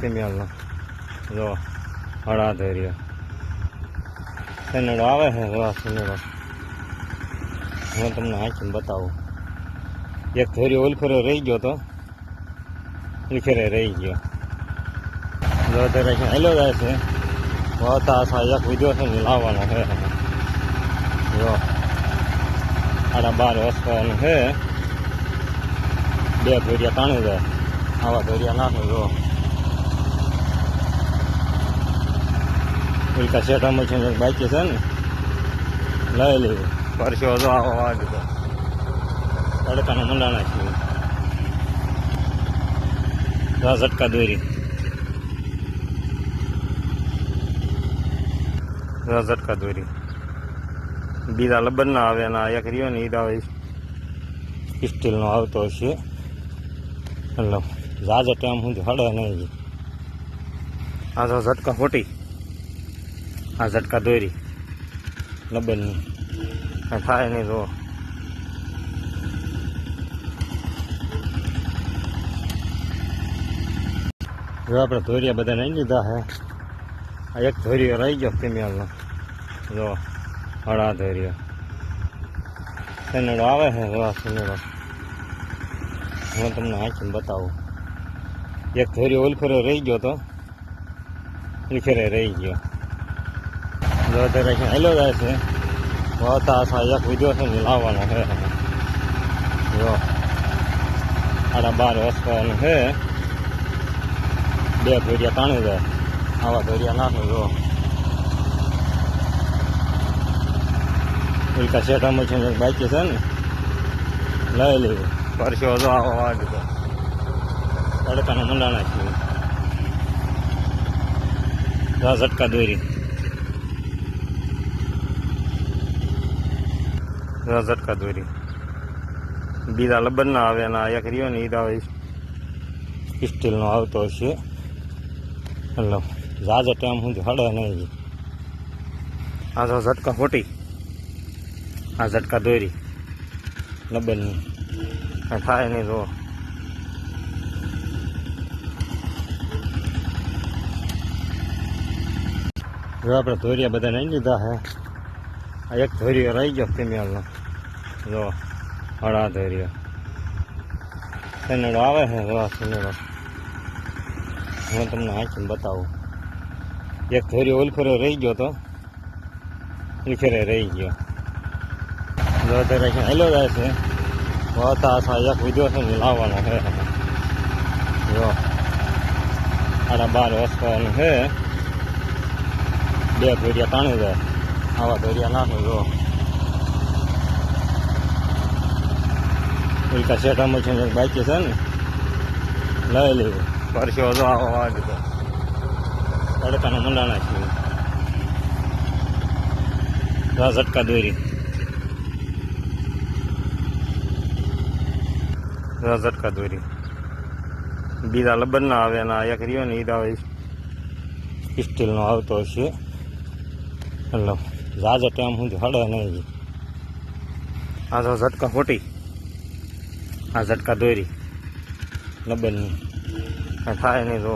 ફિમેલનો જો, હળા ધૈર્ય. સનેડો આવે છે હળા સનેડો હું તમને હાંચીને બતાવું. એક ધૈર્ય ઓલખરો રહી ગયો તો ઓલખેરે રહી ગયો. જો, અત્યારે છે હેલો જાય છે. વાતા આશા એક વીડિયો છે ને લાવવાનો છે. જો સાડા બાર વસવાનું છે. બે ધોરિયા તાણી જાય. આવા ધોરિયા નાખો, જો. ઉલકા શેઠામાં છે બાકી છે ને, લઈ લેવું પરસ્યો જો આવો આ દીધો તડકાના મંડાણા છીએ જા ઝટકા દોરી. જા અટકા દોરી. બીજા લબનના આવે ના એક રહ્યો ને ઈ આવે સ્ટીલનો આવતો હશે. હલો જાજો ટાઈમ સુધી હળે નહીં. આ ઝટકા ખોટી. આ ઝટકા દોરી. લબનની કાંઈ થાય નહીં જો જો આપણે ધોરિયા બધા નહીં લીધા હે. આ એક ધોરિયો રહી ગયો ફિમેલનો. જો, હળા ધોરિયો. સનેડો આવે છે આ કન્નડો હું તમને હાંચીને બતાવું. એક ધોરિયો ઓલખરો રહી ગયો તો. લીખેરે રહી ગયો. જો છે. હેલો જાય છે. વાતા આશા એક વીડિયો છે ને લાવવાનો છે. જો. સાડા બાર વાસવાનું છે. બે ધોરિયા તાણી જાય. આવા ધોરિયા નાખો, જો. ઉલકા શેઠામાં છે ને બાકી છે ને. લઈ લેવું પરસો જો આવો દીધો તડકાના મંડાણા છીએ ઝટકા દોરી. ઝટકા દોરી બીજા લબનના આવે ના એક રહ્યો ને આવે સ્ટીલનો આવતો હશે. એટલે જાજો ટાઈમ સુધી હડે નહીં આ જો ઝટકા ખોટી. આ ઝટકા દોરી લબનની. કાંઈ થાય નહીં જો આપણે ધોરિયા બધા નહીં લીધા હે. આ એક ધોરિયો રહી ગયો ફિમેલનો. જો, હળા ધોરિયો. કન્નડો આવે છે? જો કન્નડો હું તમને હાંચીને બતાવું. એક ધોરિયો ઓલખરો રહી ગયો તો લીખેરે રહી ગયો. જો, અત્યારે હેલો જાય છે. વળતા આશા એક વીડિયો છે ને લાવવાનો છે. જો સાડા બાર વાસવાનું છે. બે ધોરિયા તાણી જાય. આવા ધોરિયા નાખો જો ઉલકા શેઠામાં છે ને બાકી છે ને લઈ લેવું પરસ્યો જો આવો આ દીધો તડકાના મંડાણા છીએ જા ઝટકા દોરી જા ઝટકા દોરી બીજા લબન ના આવે ના એક રહ્યો ને ઈ આવે સ્ટીલનો આવતો હશે હલો જાજો ટાઈમ સુધી હળે નહીં. આ જો ઝટકા ખોટી આ ઝટકા દોરી. લબનની કાંઈ થાય નહીં જો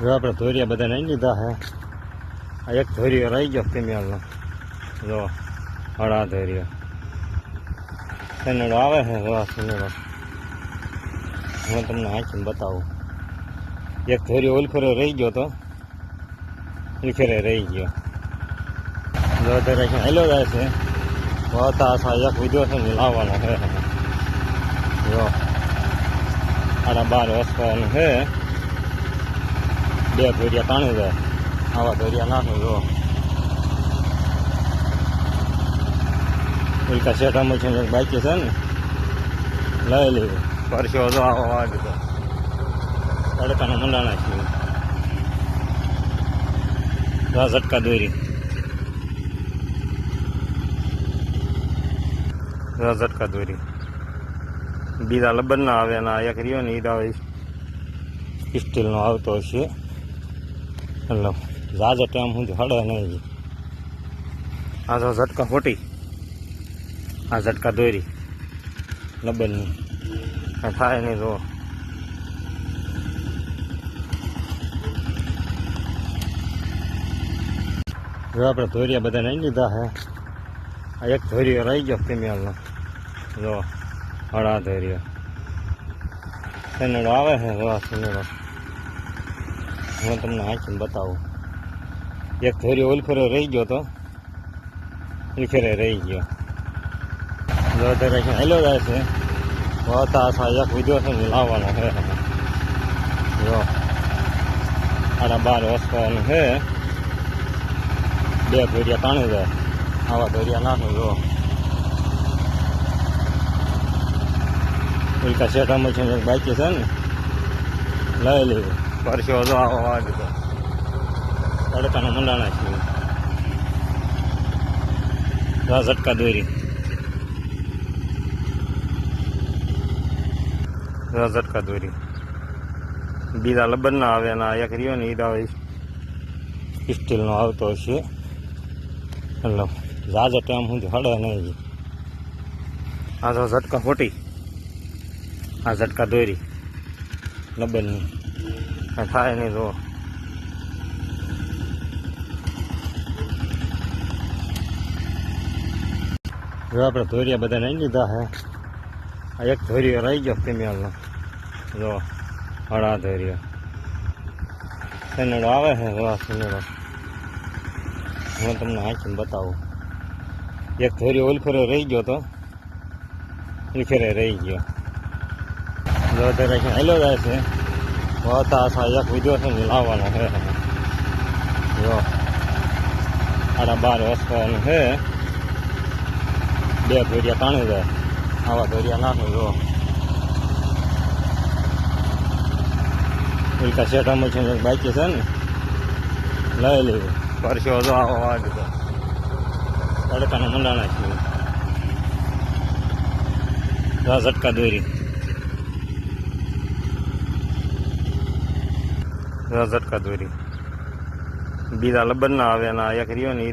જો આપણે ધોરિયા બધા નહીં લીધા હે. આ એક ધોરિયો રહી ગયો ફિમેલનો. જો, હળા ધોરિયો. સનેડો આવે છે જો કન્નડો હું તમને હાંચીને બતાવું. એક ધોરિયો ઓલખરો રહી ગયો તો લીખેરે રહી ગયો જો અત્યારે છે હેલો જાય છે વળતા આશા એક વીડિયો છે ને લાવવાનો છે જો સાડા બાર વાસવાનું છે બે ધોરિયા તાણી જાય આવા ધોરિયા નાખો જો ઉલકા શેઠામાં છે ને બાકી છે ને લઈ લેવું પરસ્યો જો આવો આ દીધો તડકાના મંડાણા છીએ જા ઝટકા દોરી જા ઝટકા દોરી બીજા લબન ના આવે ના એક રહ્યો ને ઈ આવે સ્ટીલનો આવતો હશે હલો જાજો ટાઈમ સુધી હળે નહીં આ જો ઝટકા ખોટી આ ઝટકા દોરી લબનની કાંઈ થાય નહીં જો જો આપણે ધોરિયા બધા નહીં લીધા હે આ એક ધોરિયો રહી ગયો ફિમેલનો જો હળા ધોરિયો સનેડો આવે છે જો આ સનેડો હું તમને હાંચીને બતાવું એક ધોરિયો ઓલફેરો રહી ગયો તો ઓલફેરે રહી ગયો જો અત્યારે ક્યાં હેલો જાય છે હોતા આશા એક વીડિયો છે ને લાવવાનો છે જો આના બાર વસવાનું છે બે ધોરિયા તાણી જાય આવા ધોરિયા નાખો જો ઉલકા શેઠામાં છે ને એક બાકી છે ને લઈ લીધું પરસ્યો જો આવો આ દીધો તડકાના મંડાણા છે રા ઝટકા દોરી રા ઝટકા દોરી બીજા લબન ના આવે ના એક રહ્યો ને ઈદ આવે સ્ટીલનો આવતો હશે એટલે જાજો ટાઈમ સુધી હળે નહીં આ તો ઝટકા ખોટી. આ ઝટકા દોરી. લબનની કાંઈ થાય નહીં જો. જો આપણે ધોરિયા બધા નહીં લીધા હે. આ એક ધોરિયો રહી ગયો ફિમેલનો. જો, હળા ધોરિયો. સનેડો આવે છે જો આ સનેડો હું તમને હાંચીને બતાવું? એક ધોરિયો ઓલફેરો રહી ગયો તો ઓલફેરે રહી ગયો. જો અત્યારે ક્યાં હેલો જાય છે હોતા આશા એક વીડિયો છે ને લાવવાનો છે. જો આના બાર વસવાનું છે. બે ધોરિયા તાણી જાય આવા ધોરિયા નાખો, જો. ઉલકા શેઠામાં છે ને એક બાકી છે ને, લઈ લીધું પરસ્યો જો આવો આ દીધો તડકાના મંડાણા છે રા ઝટકા દોરી રા ઝટકા દોરી બીજા લબન ના આવે એક રહ્યો ને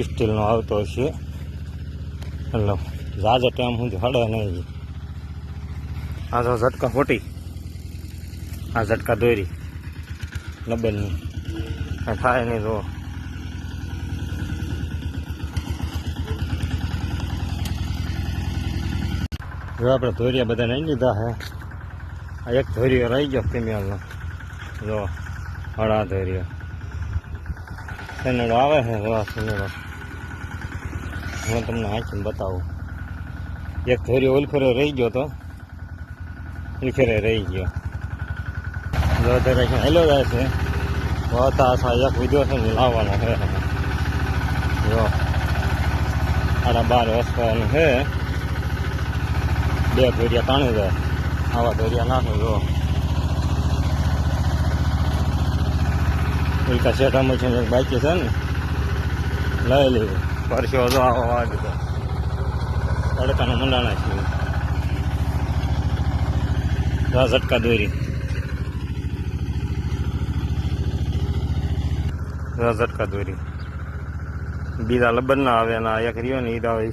સ્ટીલનો આવતો હશે એટલે ઝાઝા ટાઈમ હું હળે નહીં આ તો ઝટકા ખોટી આ ઝટકા દોરી લબનની થાય નહીં તો. જો આપણે ધોરિયા બધા નહીં લીધા હે. આ એક ધોરિયો રહી ગયો ફિમેલનો. જો, હળા ધોરિયો. સનેડો આવે છે હળા સનેડો હું તમને હાંચીને બતાવું. એક ધોરિયો ઓલફેરો રહી ગયો તો. ઓલફેરે રહી ગયો. જો, અત્યારે હેલો જાય છે. હોતા એક વીડિયો છે ને લાવવાનો છે જો આના બાર વસવાનું છે બે ધોરિયા તાણી જાય આવા ધોરિયા નાખો જો ઉલકા શેઠામાં છે ને બાકી છે ને લઈ લીધું પરસ્યો જો આવો દીધો તડકાના મંડાણા છે ઝટકા દોરી ઝટકા દોરી બીજા લબન ના આવે ના એક રહ્યો ને ઈદ આવે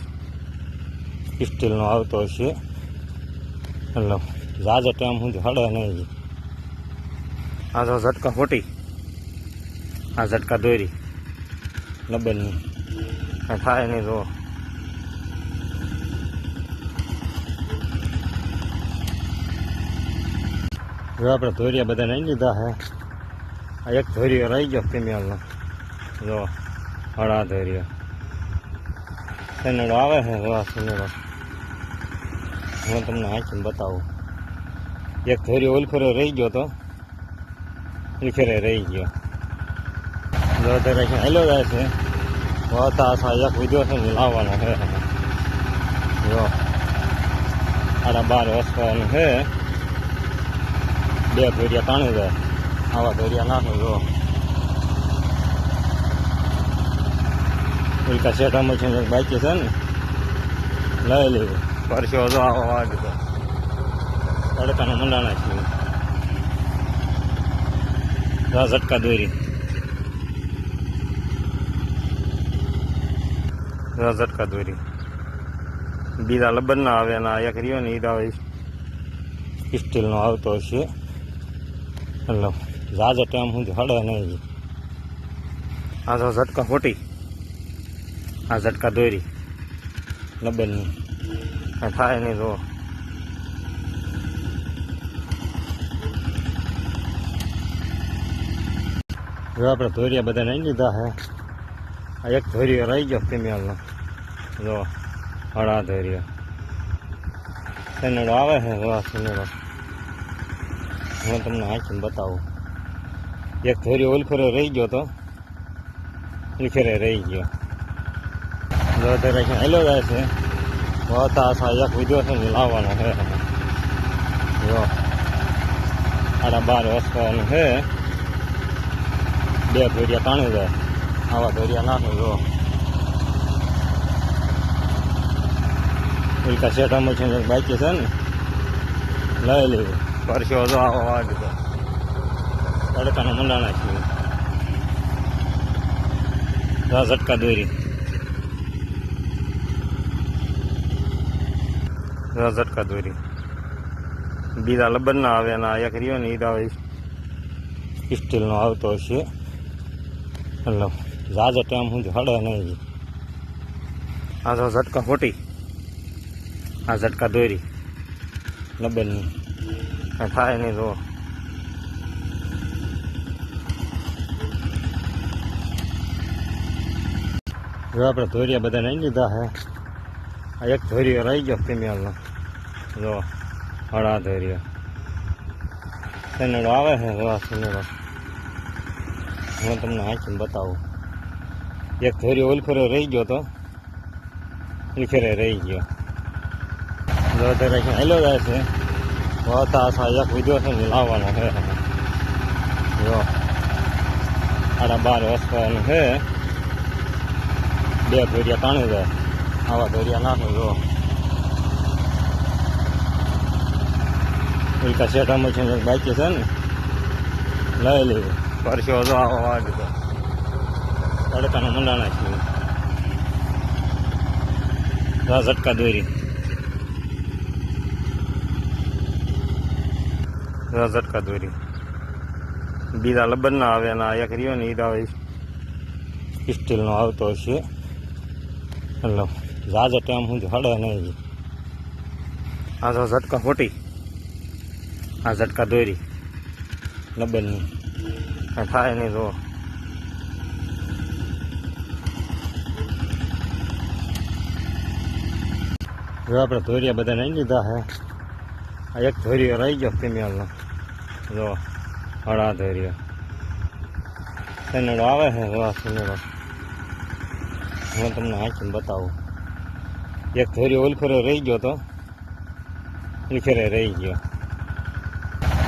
સ્ટીલનો આવતો હશે એટલે ઝાઝા ટાઈમ સુધી હળે નહીં આ તો ઝટકા ખોટી આ ઝટકા દોરી લબનની કાંઈ થાય નહીં જો જો આપણે ધોરિયા બધા નહીં લીધા હે આ એક ધોરિયો રહી ગયો ફિમેલનો જો હળા ધોરિયો. સનેડો આવે છે? જો સનેડો હું તમને હાંચીને બતાવું. એક ધોર્યો ઓલફેરો રહી ગયો તો ઓલફેરે રહી ગયો. જો ક્યાં હેલો જાય છે. હોતા આશા એક વીડિયો છે લાવવાનો છે. જો સાડા બાર વસવાનું છે. બે ધોરિયા તાણી જાય આવા ધોરિયા નાખો, જો. ઉલકા શેઠામાં છે બાકી છે ને. લઈ લેવું પરસ્યો હજુ આવો વાગે તો. તડકાના મંડાણા છે દસ અટકા દોરી. દસ અટકા દોરી. બીજા લબન ના આવે ને એક રહ્યો ને તો હવે સ્ટીલનો આવતો હશે. એટલે જાજો ટાઈમ સુધી હળે નહીં. આ તો ઝટકા ખોટી. આ ઝટકા દોરી. લબનની થાય નહીં જો જો આપણે ધોરિયા બધા નહીં લીધા હે. આ એક ધોરિયો રહી ગયો ફિમેલનો. જો, હળા ધોરિયો. સનેડો આવે છે હળા સનેડો હું તમને હાંચીને બતાવું. એક ધોરિયો ઓલખરો રહી ગયો તો ઓલખરે રહી ગયો. અહીં હેલો જાય છે. આશા એક વીડિયો છે લાવવાનો છે. જો. સાડા બાર વાસવાનું છે. બે ધોરિયા તાણી જાય આવા ધોરિયા નાખે, જો. ઉલકા શેઠામાં છે બાકી છે ને. લઈ લેવું પરસ્યો તો આવો વાગ તડકાના મંડાણા છીએ ઝટકા દોરી. ઝટકા દોરી બીજા લબનના આવે અને આ એક રહ્યો ને એ તો સ્ટીલનો આવતો હશે. એટલે ઝાઝા ટાઈમ સુધી હડે નહીં આ તો ઝટકા ખોટી. આ ઝટકા દોરી લબનની. થાય નહીં જો જો આપણે દોર્યા બધા નહીં લીધા હે. આ એક ધોરિયો રહી ગયો ફિમેલનો જો, હળા ધોરિયો. સનેડો આવે છે? જો સનેડો હું તમને હાંચીને બતાવું. એક ધોરિયો ઓલખરો રહી ગયો તો ઓલખરે રહી ગયો. જો અત્યારે હેલો જાય છે. વાતા આશા એક વીડિયો છે ને લાવવાનો છે. જો સાડા બાર વાસવાનું છે. બે ધોરિયા તાણી જાય. આવા ધોરિયા નાખે જો ઉલકા શેઠામાં છે ને બાકી છે ને લઈ લેવું પરસ્યો જો આવો વાગ તો તડકાના મંડાણા છીએ જા ઝટકા દોરી જા ઝટકા દોરી બીજા લબન ના આવે અને આ એક રહ્યો ને એ તો હવે સ્ટીલનો આવતો હશે એટલે જાજો ટાઈમ હું હળે નહીં આ તો ઝટકા ખોટી. આ ઝટકા દોરી. લબનની. થાય નહીં જો. જો આપણે ધોરિયા બધા નહીં લીધા હે. આ એક ધોરિયો રહી ગયો ફિમેલનો. જો, હળા ધોરિયો. સનેડો આવે છે જો આ સનેડો હું તમને હાંચીને બતાવું. એક ધોરિયો ઓલખરો રહી ગયો તો ઓલખરે રહી ગયો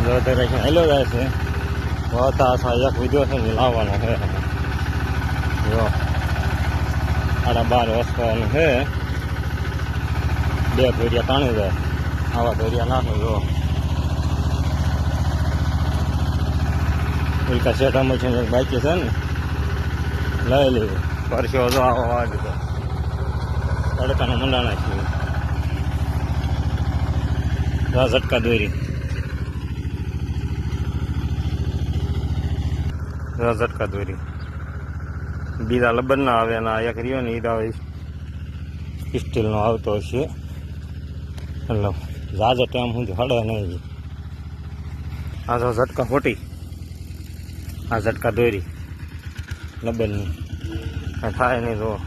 જો અત્યારે અહીં હેલો જાય છે વતા આશા એક વીડિયો છે ને લાવવાનો છે જો સાડા બાર વાસવાનું છે બે ધોરિયા તાણી જાય આવા ધોરિયા નાખે જો ઉલકા શેઠામાં છે ને બાકી છે ને લઈ લેવું પરસ્યો જો આવો વાગ તો તડકાના મંડાણા છે. જા ઝટકા દોરી. જા ઝટકા દોરી. બીજા લબનના આવે અને એક રહ્યો ને એ સ્ટીલનો આવતો હશે. એટલે જાજો ટાઈમ સુધી હડે નહીં. આ તો ઝટકા ખોટી. આ ઝટકા દોરી. લબનની. થાય નહીં જો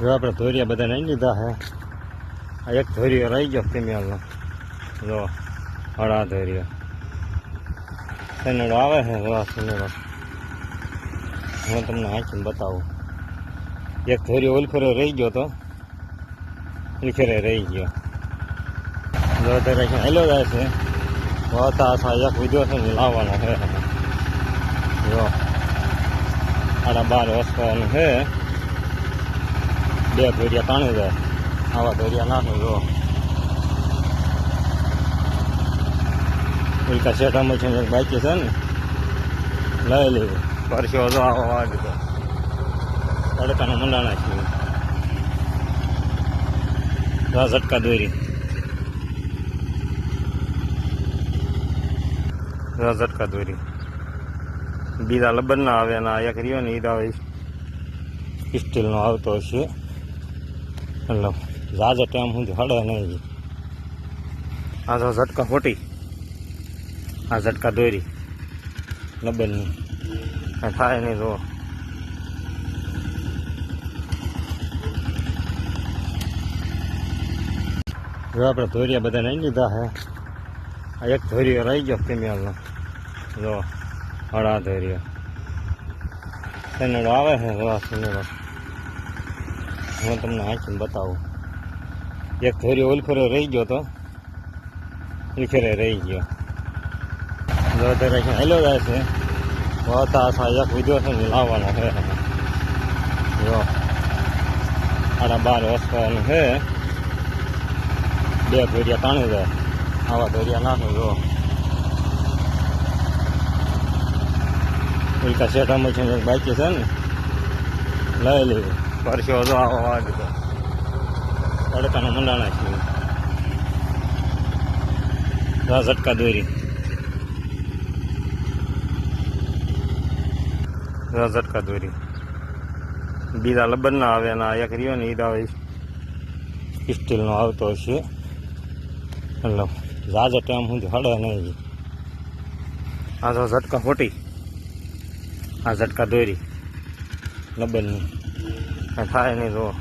જો આપણે ધોરિયા બધા નહીં લીધા હે. આ એક ધોરિયો રહી ગયો ફિમેલનો જો, હળા ધોરિયો. સનેડો આવે છે આ સનેડો હું તમને હાંચીને બતાવું. એક ધોરિયો ઓલખરો રહી ગયો તો ઓલખરે રહી ગયો. જો અત્યારે હેલો જાય છે. વતા આશા એક વીડિયો છે ને લાવવાનો છે જો, આડા બાર વાસવાનું છે બે ધોરિયા ત્રણ હજાર આવા ધોરિયા નાખે જો ઉલકા શેઠામાં છે બાકી છે ને. લઈ લેવું પરસ્યો તો આવો વાગે તો. તડકાના મંડા છે. દસ ઝટકા દોરી. દસ ઝટકા દોરી. બીજા લબન ના આવે અને આ એક રહ્યો ને ઈદ આવે સ્ટીલનો આવતો હશે. એટલે ઝાઝા ટાઈમ સુધી હળે નહીં આ તો ઝટકા ખોટી. આ ઝટકા દોરી. લબનની કાંઈ થાય નહીં જો જો આપણે ધોરિયા બધા નહીં લીધા હે. આ એક ધોરિયો રહી ગયો ફિમેલનો. જો, હળા ધોરિયો. કન્નડો આવે છે રવા સુનેડો હું તમને હાંચીને બતાવું. એક ધોરિયો ઓલખરો રહી ગયો તો ઈખરે રહી ગયો. જો અત્યારે અહીં હેલો જાય છે હોતા આશા એક વીડિયો છે ને લાવવાનો છે. જો આડા બાર વસવાનું છે. બે ધોરિયા તાણી જાય આવા ધોરિયા નાખો, જો. ઉલકા શેઠામાં છે ને એક બાકી છે ને, લઈ લેવું પરસ્યો જો આવો આવા દીધો તડકાના મંડાણા છે દસ અટકા દોરી દસ ઝટકા દોરી. બીજા લબન ના આવે અને આ એક રહ્યો ને ઈદ આવે સ્ટીલનો આવતો હશે એટલે ઝાઝા ટાઈમ સુધી હળે નહીં આ તો ઝટકા ખોટી આ ઝટકા દોરી લબનની થાય નહીં તો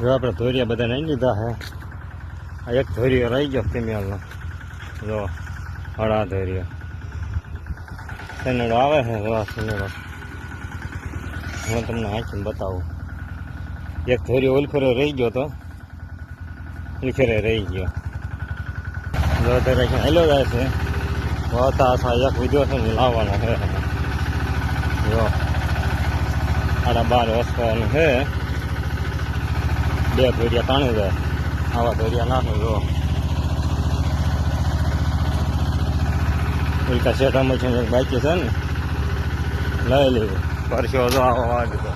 જો, આપણે ધોરિયા બધા નહીં લીધા હે. એક ધોરિયો રહી ગયો ફિમેલનો જો, હળા ધોરિયો. આવે છે રવા સુનેડો હું તમને હાંચીને બતાવું. એક ધોરિયો ઓલખરો રહી ગયો તો ઈખરે રહી ગયો. જો, અત્યારે હેલો જાય છે. હોતા આશા એક વીડિયો છે ને જો આડા બાર વસવાનું છે બે ધોરિયા તાણી જાય આવા ધોરિયા નાખો જો ઉલકા શેઠામાં છે બાકી છે ને લઈ લેવું પરસ્યો જો આવો આવા દીધો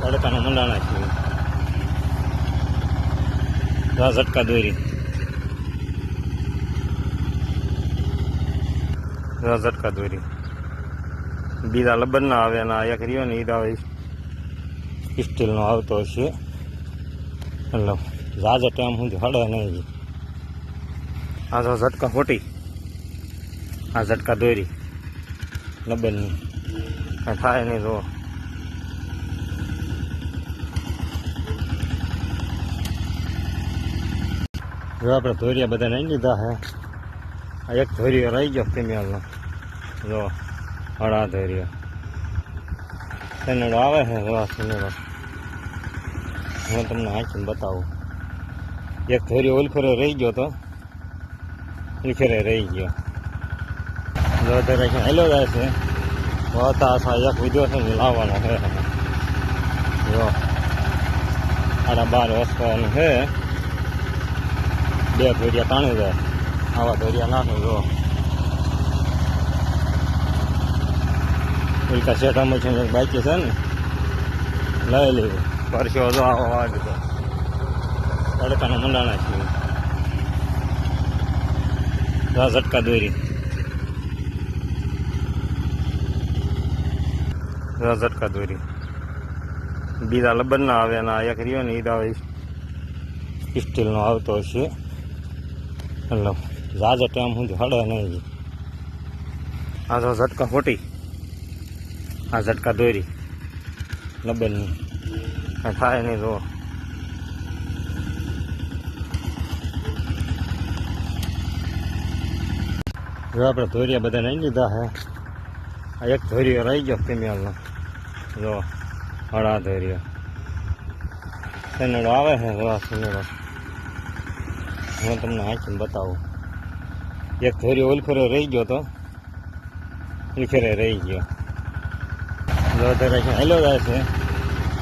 તડકાના મંડાણા છે દસ ઝટકા દોરી ઝટકા દોરી બીજા લબન ના આવે અને આ એક રહ્યો ને ઈદ આવે સ્ટીલનો આવતો હશે. એટલે ઝાઝા ટાઈમ સુધી હળે નહીં આ તો ઝટકા ખોટી. આ ઝટકા દોરી લબનની કાંઈ થાય નહીં તો જો આપણે ધોરિયા બધા નહીં લીધા હે. આ એક ધોરિયો રહી ગયો ફિમેલનો જો હળા ધોરિયો સનેડો આવે છે? રવા સુનેડો હું તમને હાંચીને બતાવું. એક ધોરિયો ઓલખરો રહી ગયો તો ઈખરે રહી ગયો. જો અત્યારે હેલો જાય છે. હોતા એક વીડિયો છે ને લાવવાનો છે. જો આડા બાર વસવાનું છે. બે ધોરિયા તાણી જાય આવા ધોરિયા નાખું, જો. ઉલકા શેઠામાં છે બાકી છે ને લઈ લેવું. પરસ્યો જો આવો આવા દીધો તડકાના મંડાણા છે દસ ઝટકા દોરી. ઝટકા દોરી. બીજા લબનના આવે અને એક રહ્યો ને ઈદ આવે સ્ટીલનો આવતો હશે. એટલે ઝાઝા ટાઈમ હું હળે નહીં. આ તો ઝટકા ખોટી. આ ઝટકા દોરી લબનની થાય નહીં જુઓ જો આપણે ધોરિયા બધા નહીં લીધા હે. આ એક ધોરિયો રહી ગયો ફિમેલનો. જો, હળા ધોરિયો. સનેડો આવે છે હળા સનેડો હું તમને હાંચીને બતાવું. એક ધોરિયો ઓલખરો રહી ગયો તો. ઈખરે રહી ગયો. જો અત્યારે હેલો જાય છે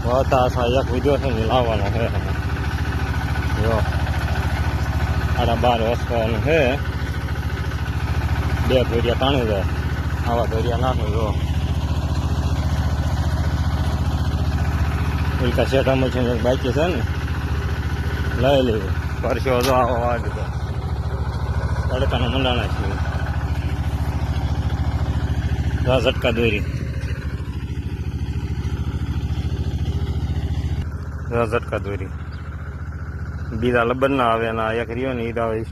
હોતા આશા એક વીડિયો છે લાવવાનો છે જો સાડા બાર વાસવાનું છે બે ધોરિયા તાણી જાય આવા ધોરિયા નાખો જો ઉલકા શેઠા છે બાકી છે ને લઈ લેવું પરસ્યો જો આવો આ દીધો તડકાના મંડાણા છે ઝટકા દોરી ઝટકા દોરી બીજા લબન ના આવે અને એક રહ્યો ને ઈદ હોય